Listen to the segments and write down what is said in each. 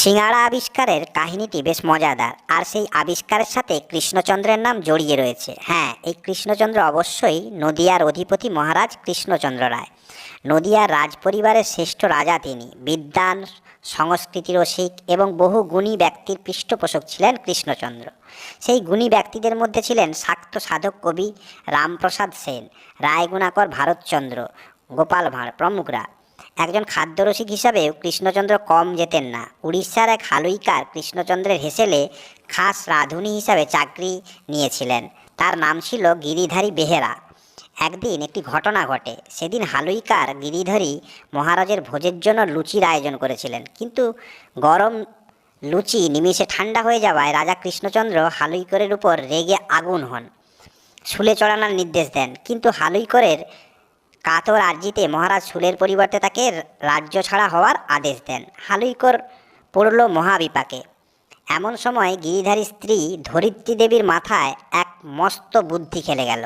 সিঙ্গাড়া আবিষ্কারের কাহিনীটি বেশ মজাদার, আর সেই আবিষ্কারের সাথে কৃষ্ণচন্দ্রের নাম জড়িয়ে রয়েছে। হ্যাঁ এই কৃষ্ণচন্দ্র অবশ্যই নদিয়ার অধিপতি মহারাজ কৃষ্ণচন্দ্র রায়। নদিয়ার রাজপরিবারের শ্রেষ্ঠ রাজা তিনি। বিদ্যান সংস্কৃতি রসিক এবং বহু গুণী ব্যক্তির পৃষ্ঠপোষক ছিলেন কৃষ্ণচন্দ্র। সেই গুণী ব্যক্তিদের মধ্যে ছিলেন শাক্ত সাধক কবি রামপ্রসাদ সেন, রায়গুণাকর ভারতচন্দ্র, গোপাল ভাঁড় প্রমুখরা একজন খাদ্যরসিক হিসাবেও কৃষ্ণচন্দ্র কম যেতেন না। উড়িষ্যার এক হালুইকার কৃষ্ণচন্দ্রের হেসেলে খাস রাঁধুনি হিসাবে চাকরি নিয়েছিলেন। তার নাম ছিল গিরিধারী বেহেরা। একদিন একটি ঘটনা ঘটে। সেদিন হালুইকার গিরিধারী মহারাজের ভোজের জন্য লুচির আয়োজন করেছিলেন। কিন্তু গরম লুচি নিমিষে ঠান্ডা হয়ে যাওয়ায় রাজা কৃষ্ণচন্দ্র হালুইকরের উপর রেগে আগুন হন। শুলে চড়ানোর নির্দেশ দেন। কিন্তু হালুইকরের কাতর আর্জিতে মহারাজ শুলের পরিবর্তে তাকে রাজ্য ছাড়া হওয়ার আদেশ দেন। হালুইকর পড়ল মহাবিপাকে। এমন সময় গিরিধারী স্ত্রী ধরিত্রী দেবীর মাথায় এক মস্ত বুদ্ধি খেলে গেল।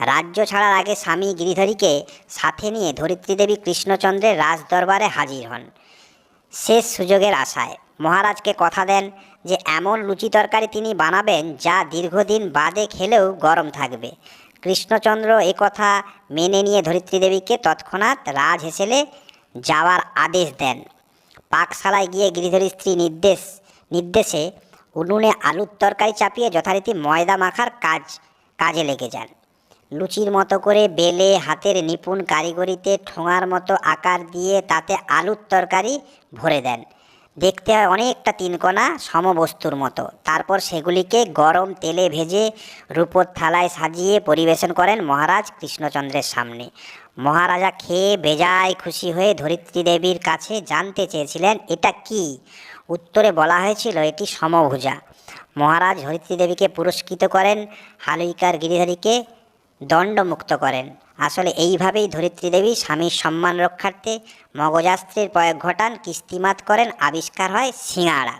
রাজ্য ছাড়ার আগে স্বামী গিরিধারীকে সাথে নিয়ে ধরিত্রী দেবী কৃষ্ণচন্দ্রের রাজ দরবারে হাজির হন। শেষ সুযোগের আশায় মহারাজকে কথা দেন যে, এমন লুচি তরকারি তিনি বানাবেন যা দীর্ঘদিন বাদে খেলেও গরম থাকবে। কৃষ্ণচন্দ্র এ কথা মেনে নিয়ে ধরিত্রী দেবীকে তৎক্ষণাৎ রাজ হেসেলে যাওয়ার আদেশ দেন। পাকশালায় গিয়ে গিরিধরী স্ত্রী নির্দেশ, নির্দেশে উনুনে আলুর তরকারি চাপিয়ে যথারীতি ময়দা মাখার কাজ, কাজে লেগে যান। লুচির মতো করে বেলে হাতের নিপুণ কারিগরিতে ঠোঙার মতো আকার দিয়ে তাতে আলুর তরকারি ভরে দেন। দেখতে হয় অনেকটা তিনকোনা সমবস্তুর মতো। তারপর সেগুলিকে গরম তেলে ভেজে রূপোর থালায় সাজিয়ে পরিবেশন করেন মহারাজ কৃষ্ণচন্দ্রের সামনে। মহারাজা খেয়ে বেজায় খুশি হয়ে ধরিত্রী দেবীর কাছে জানতে চেয়েছিলেন, এটা কি? উত্তরে বলা হয়েছিল, এটি সমভুজা। মহারাজ ধরিত্রী দেবীকে পুরস্কৃত করেন, হালুইকার গিরিধারীকে দণ্ডমুক্ত করেন। আসলে এইভাবেই ধরিত্রী দেবী স্বামীর সম্মান রক্ষার্থে মগজাস্ত্রের প্রয়োগ ঘটান, কিস্তিমাত করেন, আবিষ্কার হয় সিঙাড়া